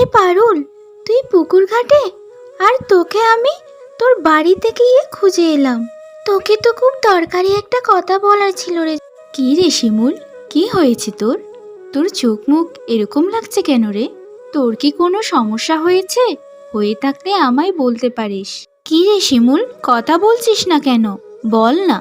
আরে পারুল, তুই পুকুর ঘাটে? আর তোকে আমি তোর বাড়িতে গিয়ে খুঁজে এলাম। তোকে তো খুব দরকারি একটা কথা বলার ছিল রে। কি রে শিমুল, কি হয়েছে তোর? তোর চোখ মুখ এরকম লাগছে কেন রে? তোর কি কোনো সমস্যা হয়েছে? হয়ে থাকলে আমায় বলতে পারিস। কি রে শিমুল, কথা বলছিস না কেন? বল না।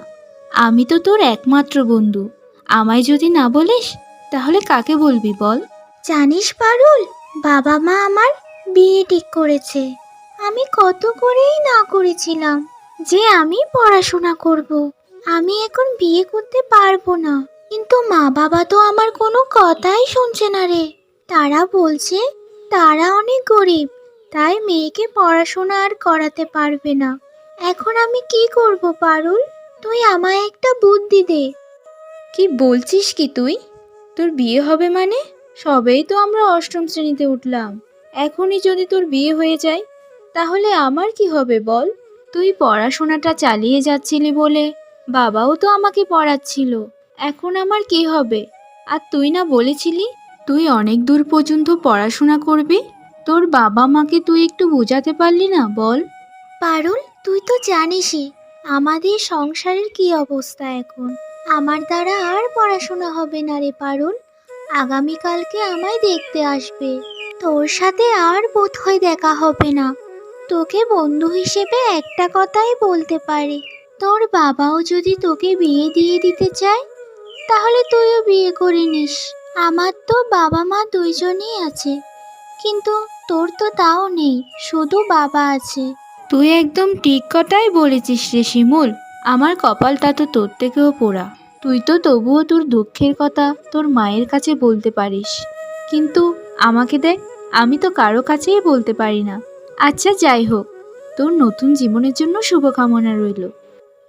আমি তো তোর একমাত্র বন্ধু। আমায় যদি না বলিস, তাহলে কাকে বলবি বল? জানিস পারুল বাবা মা আমার বিয়ে ঠিক করেছে। আমি কত করেই না করেছিলাম যে আমি পড়াশোনা করব। আমি এখন বিয়ে করতে পারব না। কিন্তু মা বাবা তো আমার কোনো কথাই শুনছে না রে। তারা বলছে, তারা অনেক গরিব, তাই মেয়েকে পড়াশোনা আর করাতে পারবে না। এখন আমি কি করব পারুল? তুই আমায় একটা বুদ্ধি দে। কি বলছিস কি তুই? তোর বিয়ে হবে মানে? সবেই তো আমরা অষ্টম শ্রেণীতে উঠলাম। এখনই যদি তোর বিয়ে হয়ে যায়, তাহলে আমার কি হবে বল? তুই পড়াশোনাটা চালিয়ে যাচ্ছিলি বলে। বাবাও তো আমাকে পড়াচ্ছিল। এখন আমার কি হবে? আর তুই না বলেছিলি, তুই অনেক দূর পর্যন্ত পড়াশোনা করবি? তোর বাবা মাকে তুই একটু বোঝাতে পারলি না বল? পারুল, তুই তো জানিসই, আমাদের সংসারের কি অবস্থা এখন? আমার দ্বারা আর পড়াশোনা হবে না রে পারুল। আগামীকালকে আমায় দেখতে আসবে। তোর সাথে আর বোধহয় দেখা হবে না। তোকে বন্ধু হিসেবে একটা কথাই বলতে পারি। তোর বাবাও যদি তোকে বিয়ে দিয়ে দিতে চায়, তাহলে তুইও বিয়ে করে নিস। আমার তো বাবা মা দুইজনই আছে। কিন্তু তোর তো তাও নেই, শুধু বাবা আছে। তুই একদম ঠিক কথাই বলেছিস রে শিমুল। আমার কপালটা তো তোর থেকেও পোড়া। তুই তো তবুও তোর দুঃখের কথা তোর মায়ের কাছে বলতে পারিস। কিন্তু আমাকে দেখ আমি তো কারও কাছেই বলতে পারি না। আচ্ছা যাই হোক তোর নতুন জীবনের জন্য শুভকামনা রইল।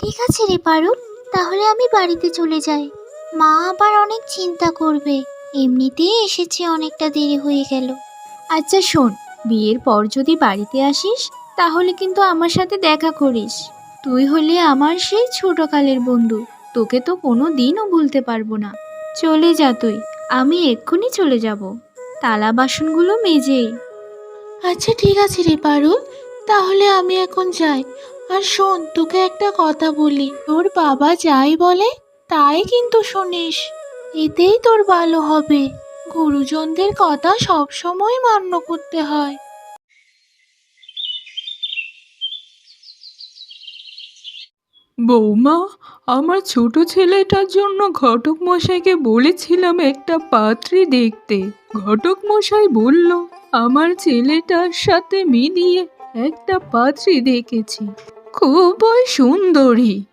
ঠিক আছে রে পারুল তাহলে আমি বাড়িতে চলে যাই। মা আবার অনেক চিন্তা করবে এমনিতেই এসেছে অনেকটা দেরি হয়ে গেল। আচ্ছা শোন বিয়ের পর যদি বাড়িতে আসিস তাহলে কিন্তু আমার সাথে দেখা করিস। তুই হলে আমার সেই ছোটকালের বন্ধু। তোকে তো কোনো দিনও ভুলতে পারব না। চলে যা তুই, আমি এক্ষুনি চলে যাব। তালা বাসনগুলো মেজেই আচ্ছা ঠিক আছে রে পারুল, তাহলে আমি এখন যাই। আর শোন, তোকে একটা কথা বলি, তোর বাবা যাই বলে, তাই কিন্তু শুনিস। এতেই তোর ভালো হবে। গুরুজনদের কথা সবসময় মান্য করতে হয়। বৌমা, আমার ছোট ছেলেটার জন্য ঘটক মশাইকে বলেছিলাম একটা পাত্রী দেখতে। ঘটক মশাই বলল, আমার ছেলেটার সাথে মিলিয়ে একটা পাত্রী দেখেছি। খুবই সুন্দরী।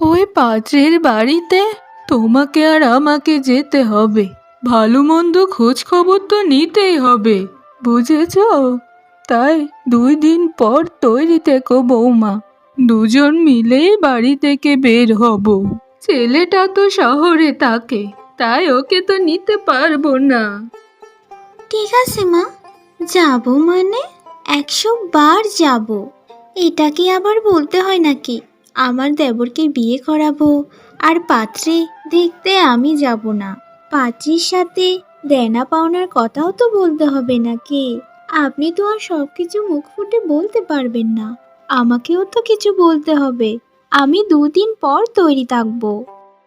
ওই পাত্রের বাড়িতে তোমাকে আর আমাকে যেতে হবে। ভালো মন্দ খোঁজ খবর তো নিতেই হবে, বুঝেছ? তাই দুই দিন পর তৈরি থেকো বৌমা। দুজন মিলেই বাড়ি থেকে বের হব। ছেলেটা তো শহরে থাকে, তাই ওকে তো নিতে পারব না। ঠিক আছে মা, যাব মানে? একশো বার যাব। এটা কি আবার বলতে হয় নাকি? আমার দেবরকে বিয়ে করাবো। আর পাত্রে, দেখতে আমি যাব না। পাত্রীর সাথে দেনা পাওনার কথাও তো বলতে হবে নাকি? আপনি তো আর সব কিছু মুখ ফুটে বলতে পারবেন না। আমাকেও তো কিছু বলতে হবে। আমি দুদিন পর তৈরি থাকব।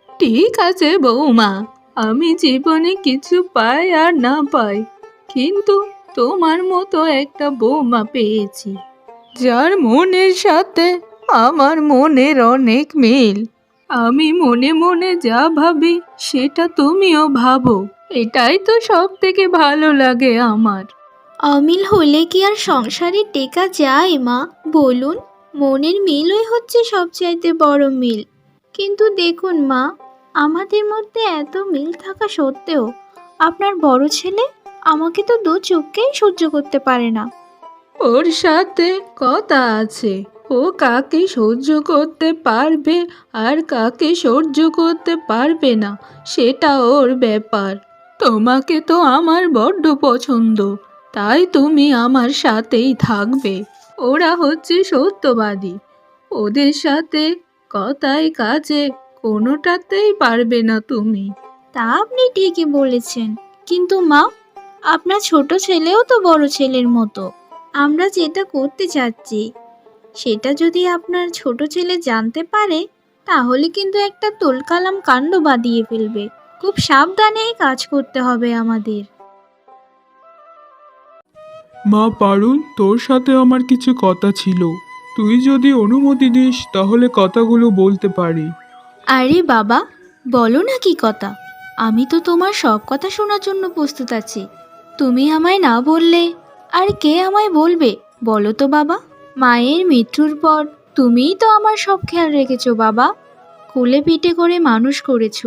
ঠিক আছে বৌমা, আমি জীবনে কিছু পাই আর না পাই, কিন্তু তোমার মতো একটা বৌমা পেয়েছি। যার মনের সাথে আমার মনের অনেক মিল। আমি মনে মনে যা ভাবি, সেটা তুমিও ভাবো। এটাই তো সব থেকে ভালো লাগে আমার। অমিল হলে কি আর সংসারে টেকা যায় মা? বলুন, মনের মিলই হচ্ছে সবচাইতে বড় মিল। কিন্তু দেখুন মা, আমাদের মধ্যে এত মিল থাকা সত্ত্বেও আপনার বড় ছেলে আমাকে তো দু চোখকেই সহ্য করতে পারে না। ওর সাথে কথা আছে। ও কাকে সহ্য করতে পারবে আর কাকে সহ্য করতে পারবে না, সেটা ওর ব্যাপার। তোমাকে তো আমার বড্ড পছন্দ। তাই তুমি আমার সাথেই থাকবে। ওরা হচ্ছে সত্যবাদী। ওদের সাথে কথায় কাজে কোনোটাতেই পারবে না তুমি। তা আপনি ঠিকই বলেছেন। কিন্তু মা, আপনার ছোট ছেলেও তো বড় ছেলের মতো। আমরা যেটা করতে চাচ্ছি, সেটা যদি আপনার ছোট ছেলে জানতে পারে, তাহলে কিন্তু একটা তোলকালাম কাণ্ড বাঁধিয়ে ফেলবে। খুব সাবধানেই কাজ করতে হবে আমাদের। মা পারুল তোর সাথে আমার কিছু কথা ছিল। তুই যদি অনুমতি দিস তাহলে কথাগুলো বলতে পারি। আরে বাবা বলো না কি কথা। আমি তো তোমার সব কথা শোনার জন্য প্রস্তুত আছি। তুমি আমায় না বললে আর কে আমায় বলবে? বলো তো বাবা মায়ের মৃত্যুর পর তুমিই তো আমার সব খেয়াল রেখেছো বাবা। কোলে পিঠে করে মানুষ করেছ।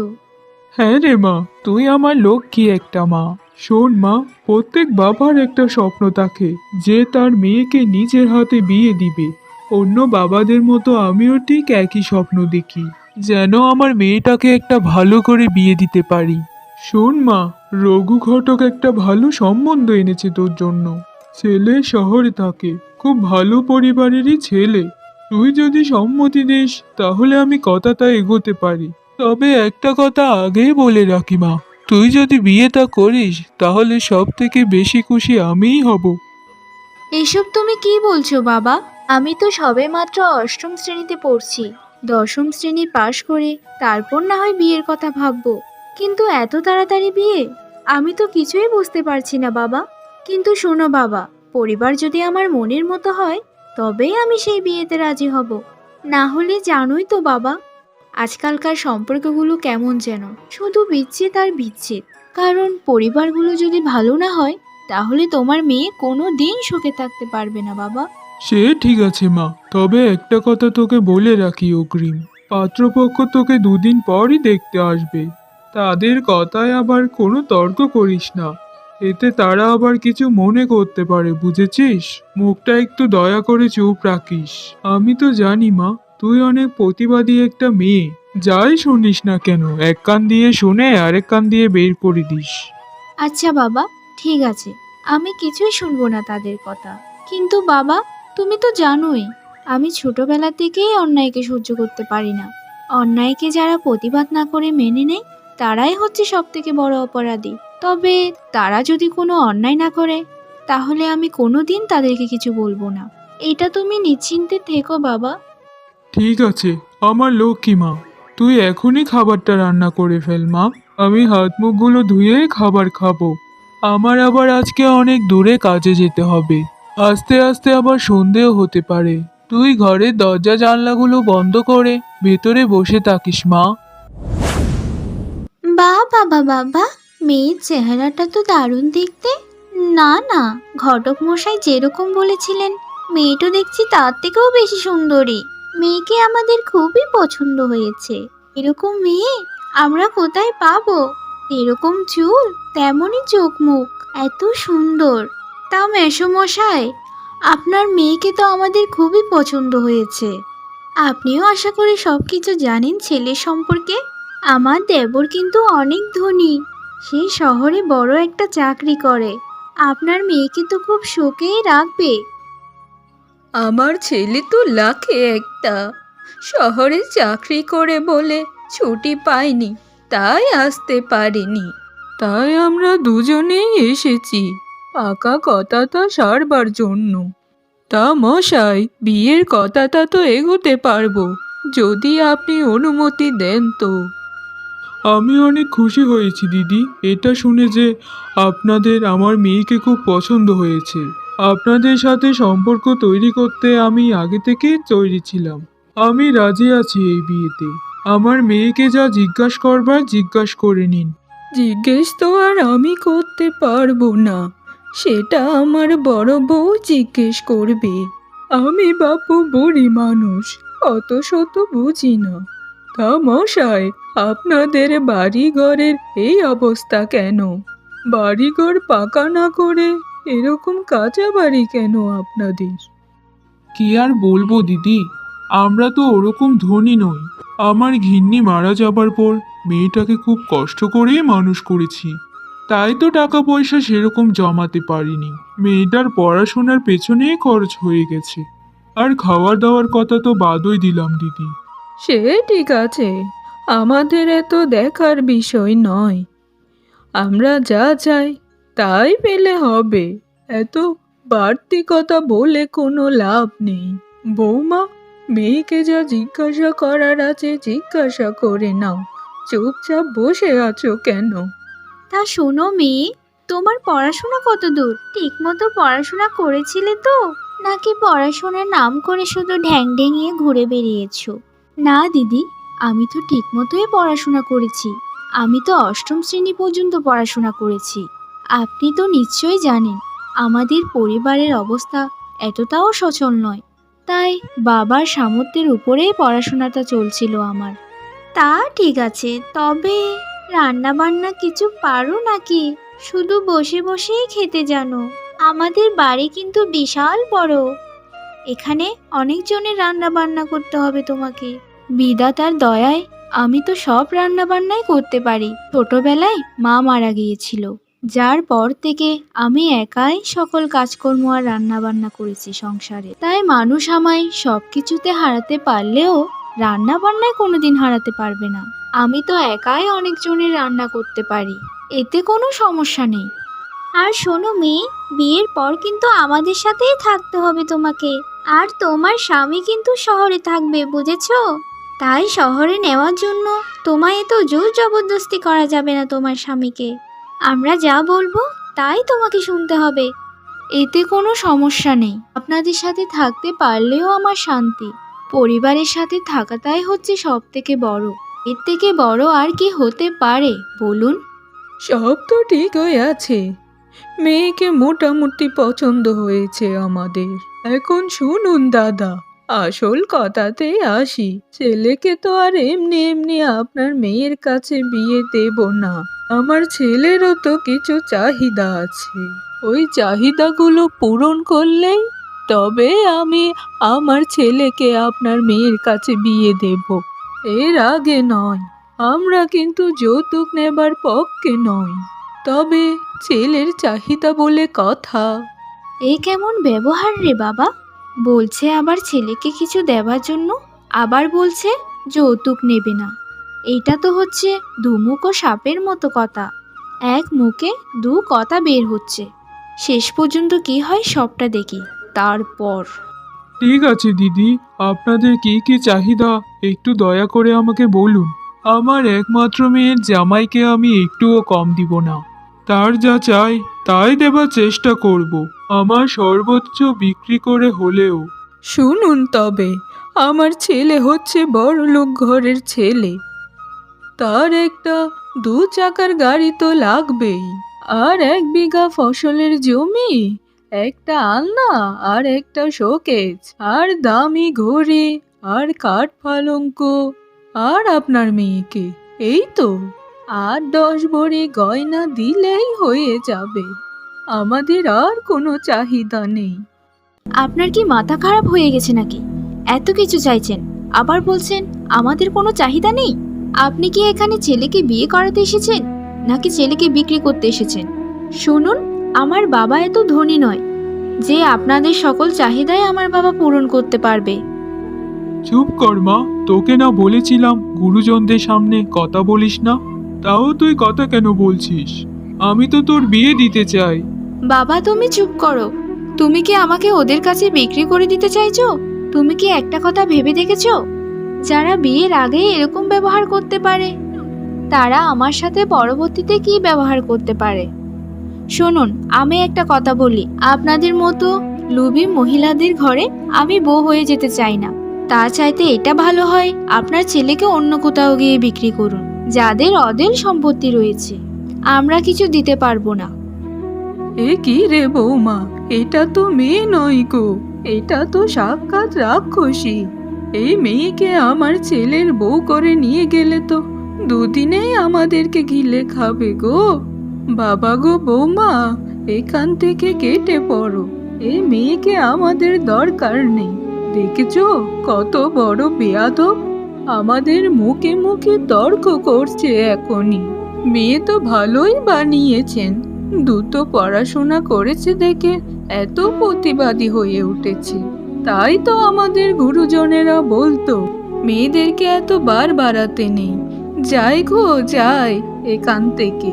হ্যাঁ রে মা তুই আমার লক্ষ্মী একটা মা। শোন মা, প্রত্যেক বাবার একটা স্বপ্ন থাকে, যে তার মেয়েকে নিজের হাতে বিয়ে দিবে। অন্য বাবাদের মতো আমিও ঠিক একই স্বপ্ন দেখি, যেন আমার মেয়েটাকে একটা ভালো করে বিয়ে দিতে পারি। শোন মা, রঘু ঘটক একটা ভালো সম্বন্ধ এনেছে তোর জন্য। ছেলে শহরে থাকে, খুব ভালো পরিবারেরই ছেলে। তুই যদি সম্মতি দিস, তাহলে আমি কথাটা এগোতে পারি। তবে একটা কথা আগেই বলে রাখি মা তুই যদি বিয়েটা করিস, তাহলে সব থেকে বেশি খুশি আমিই হব। এসব তুমি কি বলছো বাবা? আমি তো সবে মাত্র অষ্টম শ্রেণীতে পড়ছি। দশম শ্রেণি পাশ করে তারপর না হয় বিয়ের কথা ভাববো। কিন্তু এত তাড়াতাড়ি বিয়ে? আমি তো কিছুই বুঝতে পারছি না বাবা। কিন্তু শোনো বাবা, পরিবার যদি আমার মনের মতো হয়, তবেই আমি সেই বিয়েতে রাজি হব। না হলে জানোই তো বাবা আজকালকার সম্পর্কগুলো কেমন যেন। শুধু বিচ্ছেদ আর বিচ্ছেদ। কারণ পরিবারগুলো যদি ভালো না হয়, তাহলে তোমার মেয়ে কোনো দিন সুখে থাকতে পারবে না, বাবা। সে ঠিক আছে, মা। তবে একটা কথা তোকে বলে রাখি, অগ্রিম। পাত্রপক্ষ তোকে দুদিন পরই দেখতে আসবে। তাদের কথায় আবার কোনো তর্ক করিস না। এতে তারা আবার কিছু মনে করতে পারে, বুঝেছিস? মুখটা একটু দয়া করে চুপ রাখিস। আমি তো জানি, মা। তুই অনেক প্রতিবাদী একটা মেয়ে। যাই শুনিস না কেন, এক কান দিয়ে শুনে আরেক কান দিয়ে বের করে দিস। আচ্ছা বাবা, ঠিক আছে। আমি কিছুই শুনব না তাদের কথা। কিন্তু বাবা, তুমি তো জানোই, আমি ছোটবেলা থেকেই অন্যায়কে সহ্য করতে পারি না। অন্যায়কে যারা প্রতিবাদ না করে মেনে নেয়, তারাই হচ্ছে সব থেকে বড় অপরাধী। তবে তারা যদি কোনো অন্যায় না করে, তাহলে আমি কোনো দিন তাদেরকে কিছু বলব না। এটা তুমি নিশ্চিন্তে থেকো বাবা। ঠিক আছে, আমার লক্ষ্মী মা, তুই এখনই খাবারটা রান্না করে ফেল মা। আমি হাত মুখগুলো ধুয়ে খাবার খাব। আমার আবার আজকে অনেক দূরে কাজে যেতে হবে। আস্তে আস্তে আবার সন্ধেও হতে পারে। তুই ঘরের দরজা জানলাগুলো বন্ধ করে ভেতরে বসে থাকিস মা। বা বাবা বাবা মেয়ের চেহারাটা তো দারুণ দেখতে। না না ঘটক মশাই যেরকম বলেছিলেন, মেয়েটা দেখছি তার থেকেও বেশি সুন্দরী। মেয়েকে আমাদের খুবই পছন্দ হয়েছে। এরকম মেয়ে আমরা কোথায় পাবো? এরকম চুল, তেমনই চোখ মুখ এত সুন্দর। তাও মেসমশাই, আপনার মেয়েকে তো আমাদের খুবই পছন্দ হয়েছে। আপনিও আশা করি সব কিছু জানেন ছেলে সম্পর্কে। আমার দেবর কিন্তু অনেক ধনী। সে শহরে বড় একটা চাকরি করে। আপনার মেয়েকে তো খুব শোকেই রাখবে। আমার ছেলে তো লাখে একটা। শহরে চাকরি করে বলে ছুটি পায়নি তাই আসতে পারেনি। তাই আমরা দুজনেই এসেছি পাকা কথাটা সারবার জন্য। তা মশাই বিয়ের কথাটা তো এগোতে পারব যদি আপনি অনুমতি দেন তো। আমি অনেক খুশি হয়েছি দিদি। এটা শুনে যে আপনাদের আমার মেয়েকে খুব পছন্দ হয়েছে। আপনাদের সাথে সম্পর্ক তৈরি করতে আমি আগে থেকেই তৈরি ছিলাম। আমি রাজি আছি এই বিয়েতে। আমার মেয়েকে যা জিজ্ঞাসা করবার জিজ্ঞাসা করে নিন। জিজ্ঞেস তো আর আমি করতে পারব না। সেটা আমার বড় বউ জিজ্ঞেস করবে। আমি বাপু বুড়ি মানুষ, অত শত বুঝি না। তা মশাই, আপনাদের বাড়ি ঘরের এই অবস্থা কেন? বাড়িঘর পাকা না করে এরকম কাঁচা বাড়ি কেন আপনাদের? কি আর বলব দিদি? আমরা তো ওরকম ধনী নই। আমার ঘিন্নি মারা যাবার পর মেয়েটাকে খুব কষ্ট করেই মানুষ করেছি। তাই তো টাকা পয়সা সেরকম জমাতে পারিনি। মেয়েটার পড়াশোনার পেছনেই খরচ হয়ে গেছে। আর খাওয়া দাওয়ার কথা তো বাদই দিলাম দিদি। সে ঠিক আছে। আমাদের এত দেখার বিষয় নয়। আমরা যা চাই তাই পেলে হবে। এত বাড়তি কথা বলে কোনো লাভ নেই। বৌমা, মেয়েকে যা জিজ্ঞাসা করার আছে জিজ্ঞাসা করে নাও। চুপচাপ বসে আছো কেন? তা শোনো মেয়ে, তোমার পড়াশোনা কত দূর? ঠিক মতো পড়াশোনা করেছিলে তো? নাকি পড়াশোনার নাম করে শুধু ঢ্যাং ঢেঙিয়ে ঘুরে বেরিয়েছো না দিদি, আমি তো ঠিক মতোই পড়াশোনা করেছি। আমি তো অষ্টম শ্রেণি পর্যন্ত পড়াশোনা করেছি। আপনি তো নিশ্চয়ই জানেন, আমাদের পরিবারের অবস্থা এতটাও সচল নয়। তাই বাবার সামর্থ্যের উপরেই পড়াশোনাটা চলছিল আমার। তা ঠিক আছে, তবে রান্না বান্না কিছু পারো নাকি? শুধু বসে বসেই খেতে জানো। আমাদের বাড়ি কিন্তু বিশাল বড়। এখানে অনেকজনের রান্না বান্না করতে হবে তোমাকে। বিধাতার দয়ায় আমি তো সব রান্না বান্নাই করতে পারি। ছোটবেলায় মা মারা গিয়েছিল। যার পর থেকে আমি একাই সকল কাজকর্ম আর রান্না বান্না করেছি সংসারে। তাই মানুষ আমায় সব কিছুতে হারাতে পারলেও রান্না বান্নায় কোনোদিন হারাতে পারবে না। আমি তো একাই অনেকজনের রান্না করতে পারি। এতে কোনো সমস্যা নেই। আর শোনো মেয়ে, বিয়ের পর কিন্তু আমাদের সাথেই থাকতে হবে তোমাকে। আর তোমার স্বামী কিন্তু শহরে থাকবে, বুঝেছ? তাই শহরে নেওয়ার জন্য তোমায় এত জোর জবরদস্তি করা যাবে না তোমার স্বামীকে। আমরা যা বলব তাই তোমাকে শুনতে হবে। এতে কোনো সমস্যা নেই। আপনাদের সাথে থাকতে পারলেও আমার শান্তি। পরিবারের সাথে থাকাটাই হচ্ছে সব থেকে বড়। এর থেকে বড় আর কি হতে পারে, বলুন? সব তো ঠিকই আছে। মেয়েকে মোটামুটি পছন্দ হয়েছে আমাদের। এখন শুনুন, দাদা। আসল কথাতেই আসি, ছেলেকে তো আর এমনি এমনি আপনার মেয়ের কাছে বিয়ে দেব না। আমার ছেলেরও তো কিছু চাহিদা আছে। ওই চাহিদাগুলো পূরণ করলেই তবে আমি আমার ছেলেকে আপনার মেয়ের কাছে বিয়ে দেব। এর আগে নয়, আমরা কিন্তু যৌতুক নেবার পক্ষে নই। তবে ছেলের চাহিদা বলে কথা। এই কেমন ব্যবহার রে বাবা? বলছে আবার ছেলেকে কিছু দেওয়ার জন্য, আবার বলছে যৌতুক নেবে না। এইটা তো হচ্ছে ধুমুক ও সাপের মতো কথা। এক মুখে দু কথা বের হচ্ছে। শেষ পর্যন্ত কি হয় সবটা দেখি। তারপর। ঠিক আছে দিদি, আপনাদের কি কি চাহিদা একটু দয়া করে আমাকে বলুন। আমার একমাত্র মেয়ের জামাইকে আমি একটুও কম দিব না। তার যা চাই তাই দেবার চেষ্টা করব। আমার সর্বোচ্চ বিক্রি করে হলেও। শুনুন তবে, আমার ছেলে হচ্ছে বড় লোক ঘরের ছেলে। তার একটা দু চাকার গাড়ি তো লাগবেই, আর এক বিঘা ফসলের জমি, একটা আলনা, আর একটা শোকেজ, আর দামি ঘড়ি, আর কাঠ পালঙ্ক আর আপনার মেয়েকে, এই তো। আর দশ ভরি গয়না দিলেই হয়ে যাবে। আমাদের আর কোনো চাহিদা নেই। আপনার কি মাথা খারাপ হয়ে গেছে নাকি? এত কিছু চাইছেন আবার বলছেন আমাদের কোনো চাহিদা নেই? আপনি কি এখানে ছেলেকে বিয়ে করাতে এসেছেন নাকি ছেলেকে বিক্রি করতে এসেছেন? শুনুন আমার বাবা এত ধনী নয় যে আপনাদের সকল চাহিদাই আমার বাবা পূরণ করতে পারবে। চুপ কর মা তোকে না বলেছিলাম গুরুজনদের সামনে কথা বলিস না তাও তুই কথা কেন বলছিস? আমি তো তোর বিয়ে দিতে চাই। বাবা, তুমি চুপ করো। তুমি কি আমাকে ওদের কাছে বিক্রি করে দিতে চাইছো? তুমি কি একটা কথা ভেবে দেখেছ? যারা বিয়ের আগে এরকম ব্যবহার করতে পারে, তারা আমার সাথে পরবর্তীতে কি ব্যবহার করতে পারে? শুনুন, আমি একটা কথা বলি। আপনাদের মতো লুবি মহিলাদের ঘরে আমি বউ হয়ে যেতে চাই না। তা চাইতে এটা ভালো হয়, আপনার ছেলেকে অন্য কোথাও গিয়ে বিক্রি করুন, যাদের অদেল সম্পত্তি রয়েছে। আমরা কিছু দিতে পারব না। এ কি রে বৌমা? এটা তো মেয়ে নয় গো। এটা তো সাক্ষাৎ রাক্ষসী। এই মেয়েকে আমার ছেলের বউ করে নিয়ে গেলে তো দুদিনেই আমাদেরকে গিলে খাবে গো। বাবা গো বৌমা, এখান থেকে কেটে পড়ো। এই মেয়েকে আমাদের দরকার নেই। দেখেছ কত বড় বেয়াদব? আমাদের মুখে মুখে তর্ক করছে এখনই। মেয়ে তো ভালোই বানিয়েছেন। দুটো পড়াশোনা করেছে দেখে এত প্রতিবাদী হয়ে উঠেছে। তাই তো আমাদের গুরুজনেরা বলতো মেয়েদেরকে এত বার বাড়াতে নেই। যাই গো যাই এখান থেকে।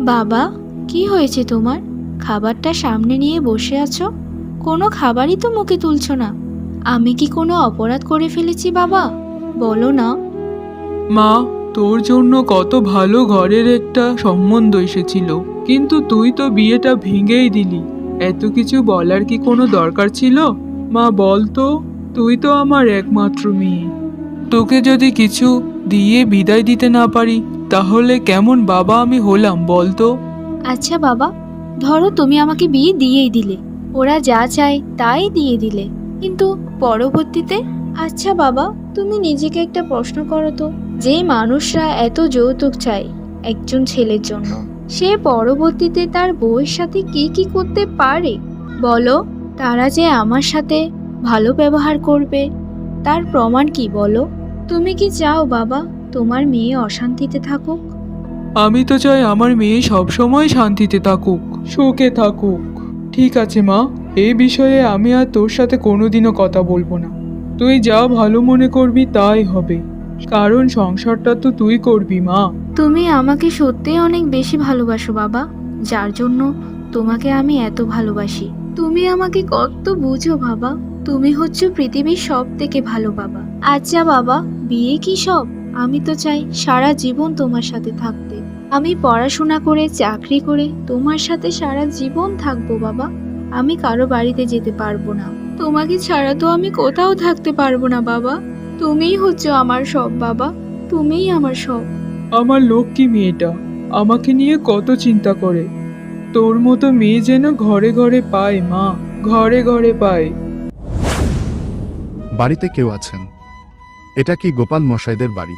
বাবা কি হয়েছে তোমার? খাবারটা সামনে নিয়ে বসে আছো? কোনো খাবারই তো মুখে তুলছো না। আমি কি কোনো অপরাধ করে ফেলেছি বাবা? বলো না। মা তোর জন্য কত ভালো ঘরের একটা সম্বন্ধ এসেছিল। কিন্তু তুই তো বিয়েটা ভেঙেই দিলি। এত কিছু বলার কি কোনো দরকার ছিল? মা, বল তো, তুই তো আমার একমাত্র মেয়ে। তোকে যদি কিছু দিয়ে বিদায় দিতে না পারি, তাহলে কেমন বাবা আমি হলাম, বল তো। আচ্ছা বাবা, ধরো তুমি আমাকে বিয়ে দিয়েই দিলে। ওরা যা চায় তাই দিয়ে দিলে। কিন্তু পরবর্তীতে আচ্ছা বাবা তুমি নিজেকে একটা প্রশ্ন করো তো। যে মানুষরা এত যৌতুক চায় একজন ছেলের জন্য, সে পরবর্তীতে তার বউয়ের সাথে কি কি করতে পারে? বলো, তারা যে আমার সাথে ভালো ব্যবহার করবে, তার প্রমাণ কি বলো? তুমি কি চাও বাবা তোমার মেয়ে অশান্তিতে থাকুক? আমি তো চাই আমার মেয়ে সবসময় শান্তিতে থাকুক, সুখে থাকুক। ঠিক আছে মা এই বিষয়ে আমি আর তোর সাথে কোনোদিনও কথা বলব না। তুই যা ভালো মনে করবি তাই হবে। কারণ সংসারটা তো তুই করবি, মা। তুমি আমাকে সত্যিই অনেক বেশি ভালোবাসো, বাবা। যার জন্য তোমাকে আমি এত ভালোবাসি। তুমি আমাকে কত বুঝো, বাবা। তুমি হচ্ছে পৃথিবীর সব থেকে ভালো বাবা। আচ্ছা বাবা, বিয়ে কি সব? আমি তো চাই সারা জীবন তোমার সাথে থাকতে। আমি পড়াশোনা করে, চাকরি করে তোমার সাথে সারা জীবন থাকব, বাবা। আমি কারও বাড়িতে যেতে পারব না। তোমাকে ছাড়া তো আমি কোথাও থাকতে পারব না বাবা। তুমিই হচ্ছে আমার সব বাবা। তুমিই আমার সব। আমার লক্ষ্মী মেয়েটা আমাকে নিয়ে কত চিন্তা করে। তোর মতো মেয়ে যেন ঘরে ঘরে পায় মা। ঘরে ঘরে পায়। বাড়িতে কেউ আছেন? এটা কি গোপাল মশাইদের বাড়ি?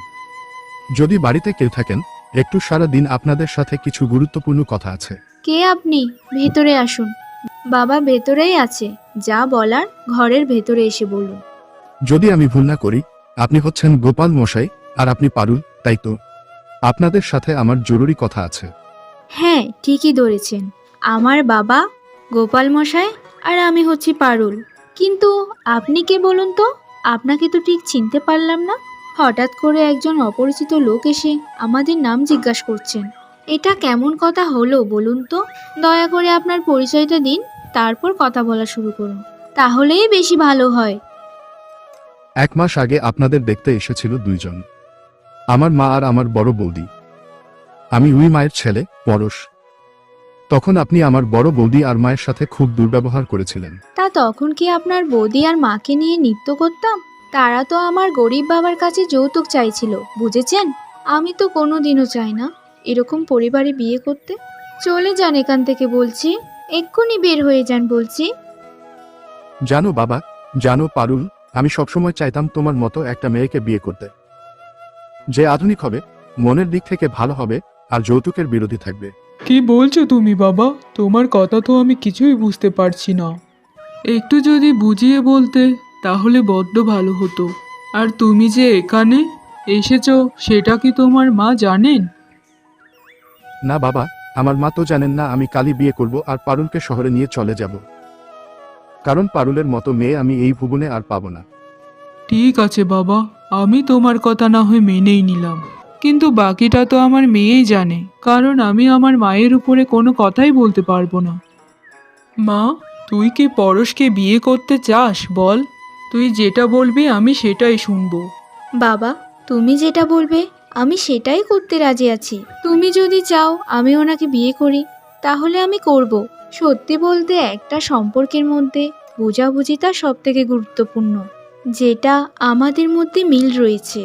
যদি বাড়িতে কেউ থাকেন একটু সারা দিন আপনাদের সাথে কিছু গুরুত্বপূর্ণ কথা আছে। কে আপনি? ভেতরে আসুন। বাবা ভেতরেই আছে। যা বলার ঘরের ভেতরে এসে বলুন। যদি আমি ভুল না করি আপনি হচ্ছেন গোপাল মশাই আর আপনি পারুল তাই তো? আপনাদের সাথে আমার জরুরি কথা আছে। হ্যাঁ ঠিকই ধরেছেন। আমার বাবা গোপাল মশাই আর আমি হচ্ছি পারুল। কিন্তু আপনি কে বলুন তো? আপনাকে তো ঠিক চিনতে পারলাম না। হঠাৎ করে একজন অপরিচিত লোক এসে আমাদের নাম জিজ্ঞাসা করছেন। এটা কেমন কথা হলো বলুন তো? দয়া করে আপনার পরিচয়টা দিন। তারপর কথা বলা শুরু করুন। তাহলেই বেশি ভালো হয়। এক মাস আগে আপনাদের দেখতে এসেছিল দুইজন। আমার মা আর আমার বড় বৌদি। আমি উই মায়ের ছেলে পরশ। তখন আপনি আমার বড় বৌদি আর মায়ের সাথে খুব দুর্ব্যবহার করেছিলেন। তা তখন কি আপনার বৌদি আর মাকে নিয়ে নৃত্য করতাম? তারা তো আমার গরিব বাবার কাছে যৌতুক চাইছিল বুঝেছেন? আমি তো কোনোদিনও চাই না এরকম পরিবারে বিয়ে করতে। চলে যান এখান থেকে বলছি। এক্ষুনি বের হয়ে যান বলছি। জানো বাবা জানো পারুল আমি সবসময় চাইতাম তোমার মতো একটা মেয়েকে বিয়ে করতে। যে আধুনিক হবে মনের দিক থেকে ভালো হবে আর যৌতুকের বিরোধী থাকবে। কি বলছো তুমি বাবা? তোমার কথা তো আমি কিছুই বুঝতে পারছি না। একটু যদি বুঝিয়ে বলতে তাহলে বড্ড ভালো হতো। আর তুমি যে এখানে এসেছ সেটা কি তোমার মা জানেন? না বাবা আমার মা তো জানেন না আমি কালি বিয়ে করব আর পারুলকে শহরে নিয়ে চলে যাব। কারণ পারুলের মতো মেয়ে আমি এই ভুবনে আর পাবো না। ঠিক আছে বাবা আমি তোমার কথা না হয় মেনেই নিলাম। কিন্তু বাকিটা তো আমার মেয়েই জানে কারণ আমি আমার মায়ের উপরে কোনো কথাই বলতে পারব না। মা তুই কি পরশকে বিয়ে করতে চাস? বল। তুই যেটা বলবি আমি সেটাই শুনব। বাবা তুমি যেটা বলবে আমি সেটাই করতে রাজি আছি। তুমি যদি চাও আমি ওনাকে বিয়ে করি, তাহলে আমি করব। সত্যি বলতে একটা সম্পর্কের মধ্যে বোঝাবুঝিটা সব থেকে গুরুত্বপূর্ণ, যেটা আমাদের মধ্যে মিল রয়েছে।